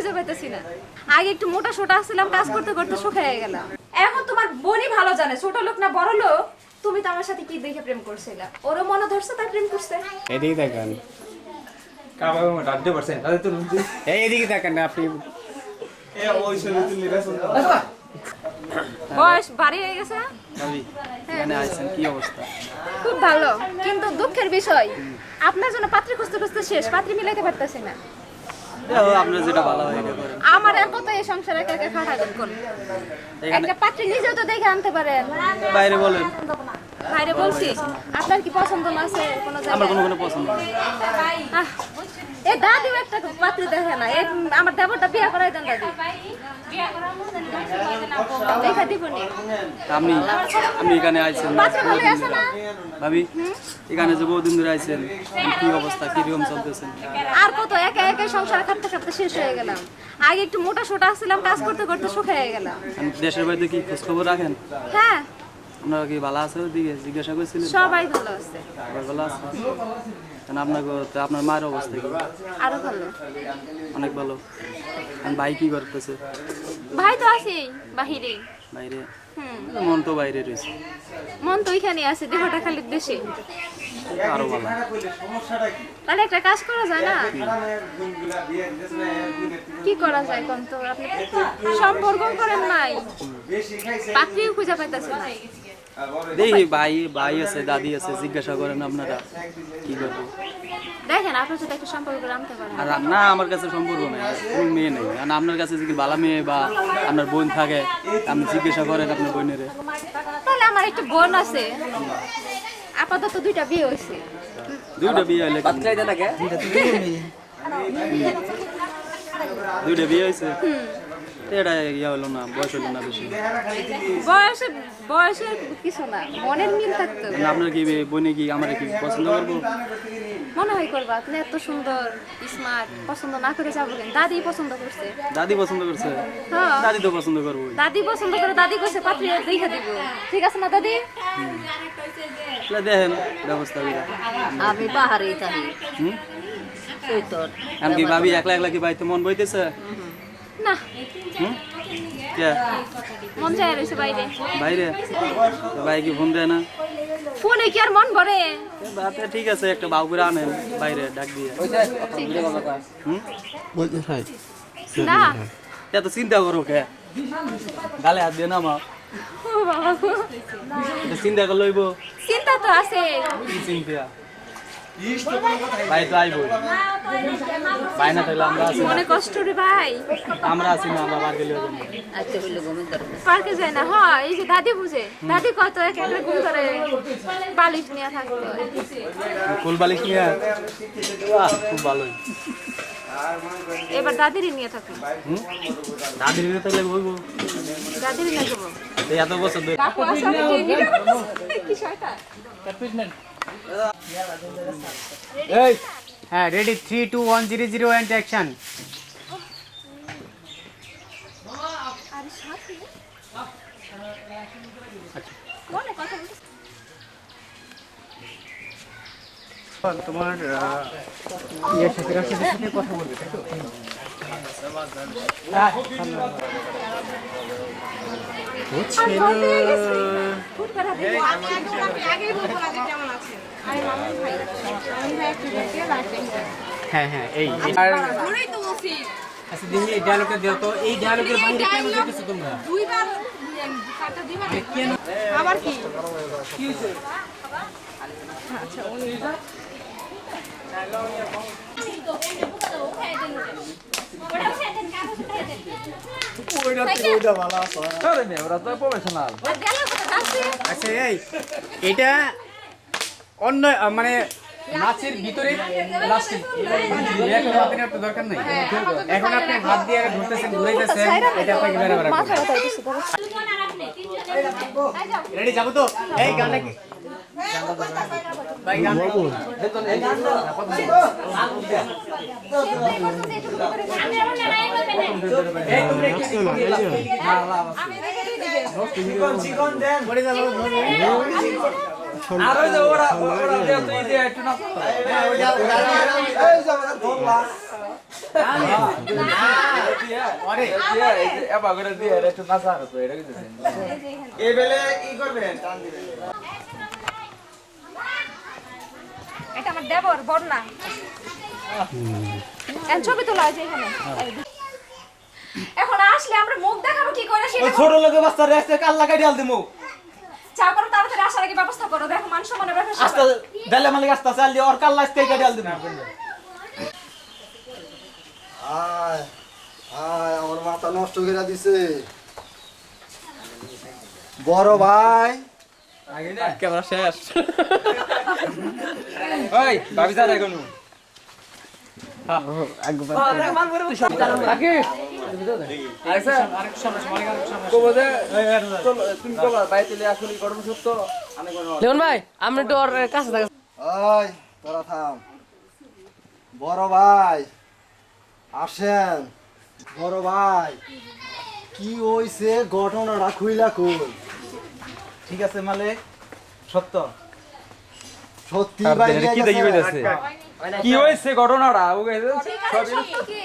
খুঁজে পাইতেছি না। আগে একটু মোটা সোটা আসছিলাম কাজ করতে করতে শুকিয়ে গেলাম। এখন তোমার বোনই ভালো জানে ছোট লোক না বড় লোক তুমি তো আমার সাথে কি দেখে প্রেম করছিলা? ওরও মনে ধরছে তাই প্রেম করছে। এদিকে দেখেন। কাবাব রাখতে পারছেন তাহলে তো এই এদিকে দেখেন না আপনি। এ ওই ছবি তুলি রাখুন বয়স বাড়ি হয়ে গেছে? এখানে আছেন কি অবস্থা? খুব ভালো কিন্তু দুঃখের বিষয় আপনার জন্য পাত্রী খুঁজতে খুঁজতে শেষ পাত্রী মিলাইতে পারতেছি না। আপনার যেটা ভালো হয় আমার কথা এই সংসারে একা একা খাটাবেন করুন। একটা পাত্রী নিজেও তো দেখে আনতে পারেন। বাইরে বলেন। বাইরে বলছি আপনার কি পছন্দ না আছে কোনো আমার কোনো কোনো পছন্দ আহ, এ দাদিও একটা পাত্রী দেখে না। এ আমার দেবরটা বিয়ে করাই দেন দাদি। দেখা দিব নি। আপনি আপনি এখানে আইছেন ভাবি যে বহুদিন ধরে আইছেন কি অবস্থা চলতেছেন আর কত একা একা সংসার খাটতে খাটতে শেষ হয়ে গেলাম। আগে একটু মোটা সোটা আসছিলাম কাজ করতে করতে শুকিয়ে গেলাম। দেশের বাড়িতে কি খোঁজ খবর রাখেন? হ্যাঁ। আপনারা কি ভালো আছে ওদিকে? জিজ্ঞাসা করছিলেন সবাই ভালো আছে। সবাই ভালো আছে? কারণ আপনার আপনার মায়ের অবস্থা কি? আরও ভালো। অনেক ভালো। ভাই কি করতেছে? ভাই তো আছে বাহিরে। বাইরে? হুম। মন তো বাইরে রয়েছে। মন তো ওইখানে আছে দেহটা খালি দেশে। আরও ভালো। তাহলে একটা কাজ করা যায় না? কি? করা যায় কোন তো? আপনি সম্পর্ক করেন নাই। পাত্রীও খুঁজে পাইতেছে না। দেখি ভাই ভাই আছে দাদি আছে জিজ্ঞাসা করেন আপনারা। কি করব? দেখেন আপনার সাথে একটা সম্পর্ক পারেন। আর না আমার কাছে সম্পর্ক নেই কোনো মেয়ে নেই। কারণ আপনার কাছে যদি ভালো মেয়ে বা আপনার বোন থাকে আপনি জিজ্ঞাসা করেন আপনার বোনের। তাহলে আমার একটা বোন আছে। আপাতত দুইটা বিয়ে হয়েছে দুইটা বিয়ে হইলে কি? দুইটা বিয়ে। হয়েছে এটা ইয়া হলো না বয়স হলো না বেশি। বয়সে বয়সের কিছু না মনের মিল থাকতো কারণ আপনার কি বোনে কি আমার কি পছন্দ করব? মনে হয় করবা আপনি এত সুন্দর স্মার্ট পছন্দ না করে যাব কেন? দাদি পছন্দ করছে। দাদি পছন্দ করছে? হ্যাঁ। দাদি তো পছন্দ করব। দাদি পছন্দ করে দাদি কইছে পাত্রী দেখে দিব। ঠিক আছে না দাদি? দেখেন ব্যবস্থা আমি পাহাড়ে থাকি হুম? আমি কি ভাবি একলা একলা কি বাড়িতে মন বইতেছে? না। মন চায় রয়েছে বাইরে। বাইরে? ভাই কি ফোন দেয় না? ফোনে কি আর মন ভরে? বাতে ঠিক আছে একটা বাবু করে আনেন বাইরে ডাক দিয়ে। হুম? না। এত চিন্তা করো কে? গালে হাত দিয়ে না মা চিন্তা করে লইব। চিন্তা তো আছে। চিন্তা? ভাই তো ভাই না থাকলে আমরা আছি মনে কষ্ট রে ভাই। আমরা আছি না আমরা গেলে ঘুমের দরকার পার্কে যায় না হয় এই যে দাদি বুঝে। দাদি কত এক একটা ঘুম করে বালিশ নিয়ে থাকতো ফুল বালিশ নিয়ে খুব ভালোই এবার দাদিরই নিয়ে থাকো। দাদির থাকলে বলব। দাদিরই নিয়ে যাব। এত বছর ধরে কাকু। কি শয়তান। এই হ্যাঁ ready three two one zero zero and action তোমার ইয়ের সাথে কথা বলবে, তাই তো? হ্যাঁ, হ্যাঁ হ্যাঁ এই আর আচ্ছা দেখি এই ডায়লগটা দাও তো এই ডায়লগের বাইরে কেন যেতেছো তোমরা আবার কি আরে মেয়ে ওরা তো প্রফেশনাল এটা অন্য মানে নাচের ভিতরে দরকার নাই এখন আপনি হাত দিয়ে আগে ধরতেছেন ঘুরাইতেছেন এটা আপনাকে। রেডি যাব তো এই গানটা কি আর যে ওরা এবার দিয়ে একটু নাচা হতো এটা কিছু এই যে এখানে। এই বেলে ই করবেন এটা আমার দেবর বন্যা এখন ছবি তোলা আছে এখানে। এখন আসলে আমরা মুখ দেখাবো কি করে ওই সেটা ছোট লোকের বাচ্চা রেস্টে কাল লাগাই ডাল দিমু। চা করো তাড়াতাড়ি আসার আগে ব্যবস্থা করো দেখো মান সম্মানের ব্যাপার আস্তে ডালে মালিক আস্তে চাল দিয়ে ওর কাল লাস্টে ডাল দিমু। আয় আয় আমার মাথা নষ্ট করে দিছে। বড় ভাই। না ক্যামেরা শেষ। ওই ভাবি এখন। বড় ভাই আসেন। বড় ভাই কি হইছে? ঘটনাটা খুইলা কই? ঠিক আছে মালিক। সত্য। সত্যি ভাই কি দেখি হইতাছে? কি হয়েছে ঘটনাটা? ও গেছে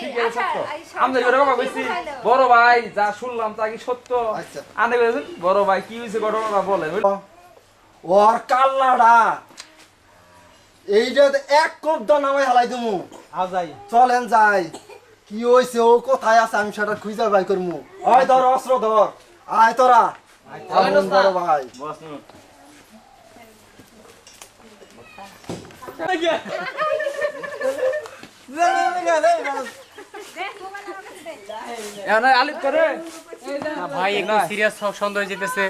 ঠিক আছে সত্য। আচ্ছা, সব- আমরা এরকম কইছি বড় ভাই যা শুনলাম তা কি সত্য? আচ্ছা। আনে কইছেন বড় ভাই কি হয়েছে ঘটনাটা বলেন ওর কাল্লাটা। এইটা তো এক কোপ দা নামাই হালাই দিমু। আ যাই। চলেন যাই। কি হইছে ও কোথায় আছে? আমি সেটা খুঁজে বাই করমু। ওই ধর অস্ত্র ধর। আয় তোরা। ভাই আলিপ করে একটু সিরিয়াস সন্দেহ যেতেছে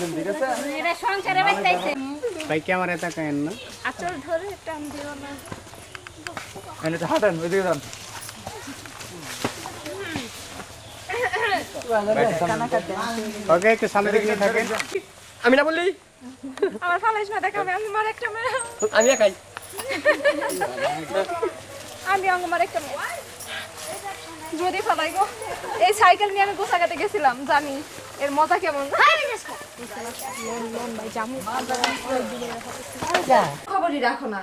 দিন ঠিক আছে ভাই ক্যামেরা তাকায়েন না আচল ধরে টান দিও না এনে হাঁটেন ওইদিকে যান ওকে একটু সামনে দিকে থাকেন। আমি না বললি? আমার ফালাইস না দেখাবে আমি মার একটা মেয়ে। আমি একাই। আমি অঙ্গ মার একটা মেয়ে। যদি ফালাই গো এই সাইকেল নিয়ে আমি গোসাগাতে গেছিলাম জানি। এর মজা কেমন? খবরই রাখো না।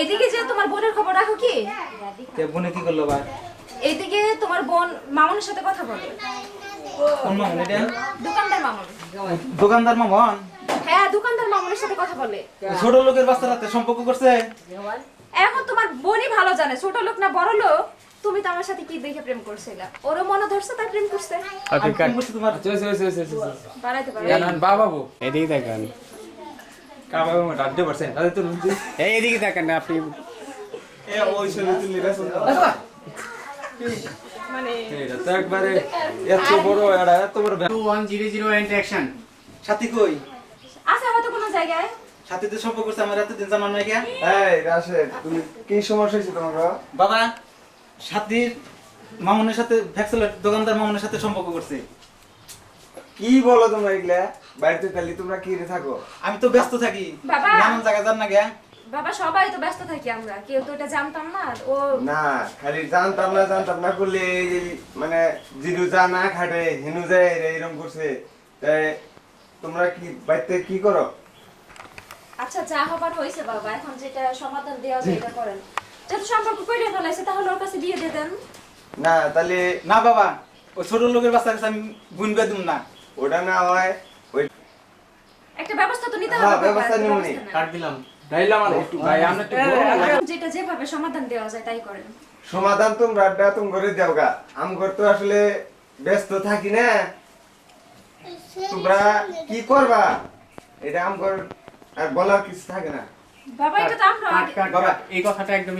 এদিকে যে তোমার বোনের খবর রাখো কি? বোনে কি করল ভাই? এইদিকে তোমার বোন মামুনের সাথে কথা বলে। কোন মামুন এটা? দোকানদার মামুন। দোকানদার মামুন? হ্যাঁ দোকানদার মামুনের সাথে কথা বলে। ছোট লোকের বাচ্চার সাথে সম্পর্ক করছে। এখন তোমার বোনই ভালো জানে ছোট লোক না বড় লোক। তুমি তো আমার সাথে কি দেখে প্রেম করছিলা? ওরও মনে ধরছে তাই প্রেম করছে। আমি ফোন করছি তোমার? চল চল চল চল বাড়াইতে পারো। এখন বাবা বাবু এদিকে তাকান। কাবা বাবু ডাকতে পারছেন তাহলে তো এই এদিকে তাকান না আপনি এ ওই ছবি তুললি রে মানে এটা তো একবারে এত বড় এটা এত বড় ব্যাপার। Two one zero zero and action সাথী কই? আছে হয়তো কোনো জায়গায়? সাথীতে সম্পর্ক করছে আমার এত দিন জানার নাই কে এই রাশেদ তুমি কি সমস্যা হয়েছে তোমার বাবা? সাথীর মামুনের সাথে ভ্যাক্সেলের দোকানদার মামুনের সাথে সম্পর্ক করছে। কি বলো তোমরা এগুলা? বাড়িতে তাহলে তোমরা কি রে থাকো? আমি তো ব্যস্ত থাকি। নানান জায়গা জান না গে। বাবা সবাই তো ব্যস্ত থাকি আমরা। কেউ তো এটা জানতাম না ও না খালি জানতাম না জানতাম না করলে মানে জিরু যা না খাটে হিনু যায় এইরকম করছে তাই তোমরা কি বাড়িতে কি করো? আচ্ছা যা হবার হয়েছে বাবা এখন যেটা সমাধান দেওয়া যায় এটা করেন। যেহেতু সম্পর্ক করে ফেলাইছে তাহলে ওর কাছে বিয়ে দিয়ে দেন। না তাহলে না বাবা ওই ছোট লোকের বাচ্চার কাছে আমি গুনবে দিম না। ওটা না হয় ওই একটা ব্যবস্থা তো নিতে হ্যাঁ, হবে ব্যবস্থা নিবনি। কাট দিলাম। যেটা যেভাবে সমাধান দেওয়া যায় তাই করেন। সমাধান তোমরা তুমি করে দেও গা। আমগর তো আসলে ব্যস্ত থাকি না। তোমরা কি করবা? এটা আমগর আর বলার কিছু থাকে না। বাবা এটা তো আমরা বাবা এই কথাটা একদম